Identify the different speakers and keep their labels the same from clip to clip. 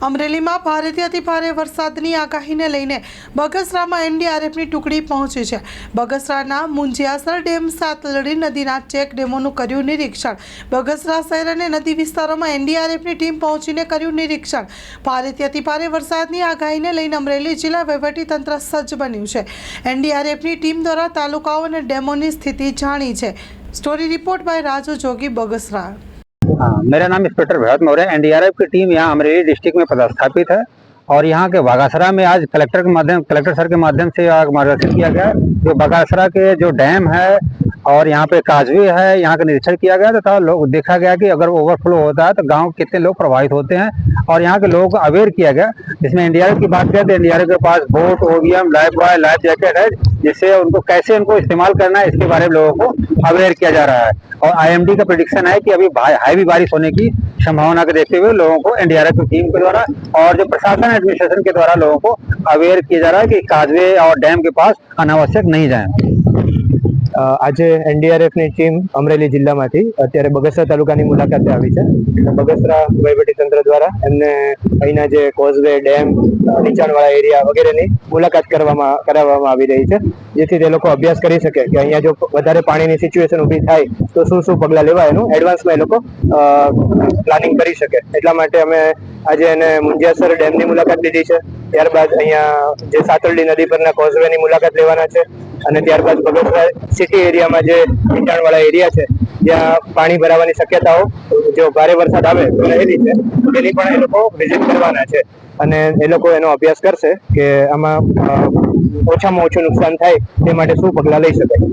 Speaker 1: અમરેલીમાં ભારેથી અતિ ભારે વરસાદની આગાહીને લઈને બગસરામાં એનડીઆરએફની ટુકડી પહોંચી છે. બગસરાના મુંજિયાસર ડેમ સાતલડી નદીના ચેક ડેમોનું કર્યું નિરીક્ષણ. બગસરા શહેર અને નદી વિસ્તારોમાં એનડીઆરએફની ટીમ પહોંચીને કર્યું નિરીક્ષણ. ભારેથી અતિ ભારે વરસાદની આગાહીને લઈને અમરેલી જિલ્લા વહીવટીતંત્ર સજ્જ બન્યું છે. એનડીઆરએફની ટીમ દ્વારા તાલુકાઓ અને ડેમોની સ્થિતિ જાણી છે. Story report by Raju Jogi, Bagasara.
Speaker 2: हाँ मेरा नाम इंस्पेक्टर भरत मौर्य एनडीआरएफ की टीम यहाँ अमरेली डिस्ट्रिक्ट में पदस्थापित है और यहाँ के बागासरा में आज कलेक्टर के माध्यम, कलेक्टर सर के माध्यम से मार्गदर्शन किया गया। जो बागासरा के जो डैम है और यहाँ पे काजवे है, यहाँ का निरीक्षण किया गया तथा लोग, देखा गया कि अगर ओवरफ्लो होता है तो गाँव कितने लोग प्रभावित होते हैं और यहाँ के लोगों को अवेयर किया गया। जिसमें एनडीआरएफ की बात करें तो एनडीआरएफ के पास boat ओवीएम life boy life jacket है। जिससे उनको, कैसे उनको इस्तेमाल करना है, इसके बारे में लोगों को अवेयर किया जा रहा है। और आईएमडी का प्रोडिक्शन है कि अभी हैवी बारिश होने की संभावना को देखते हुए लोगों को एनडीआरएफ की टीम के द्वारा और जो प्रशासन एडमिनिस्ट्रेशन के द्वारा लोगों को अवेयर किया जा रहा है कि काजवे और डैम के पास अनावश्यक नहीं जाएँ।
Speaker 3: આજે એનડીઆરએફની ટીમ અમરેલી જિલ્લામાંથી અત્યારે બગસરા તાલુકાની મુલાકાતે આવી છે. બગસરા વહીવટી તંત્ર દ્વારા એમને અહીંના જે કોઝવે ડેમ, નીચાણવાળા એરિયા વગેરેની મુલાકાત કરવામાં, કરાવવામાં આવી રહી છે. જેથી તે લોકો અભ્યાસ કરી શકે કે અહીંયા જો વધારે પાણીની સિચ્યુએશન ઊભી થાય તો શું શું પગલાં લેવા એનું એડવાન્સમાં એ લોકો પ્લાનિંગ કરી શકે. એટલા માટે અમે આજે એને મુંજિયાસર ડેમની મુલાકાત લીધી છે. ત્યારબાદ અહીંયા જે સાતરડી નદી પરના કોઝવેની મુલાકાત લેવાના છે. અને ત્યારબાદ બગસરા સિટી એરિયામાં જે નીચાણવાળા એરિયા છે જ્યાં પાણી ભરાવાની શક્યતાઓ જો ભારે વરસાદ આવે તો રહેલી છે. તેની પણ એ લોકો વિઝિટ કરવાના છે. અને એ લોકો એનો અભ્યાસ કરશે કે આમાં ઓછામાં ઓછું નુકસાન થાય તે માટે શું પગલાં લઈ શકાય.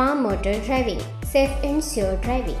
Speaker 4: માં motor driving, safe and sure driving.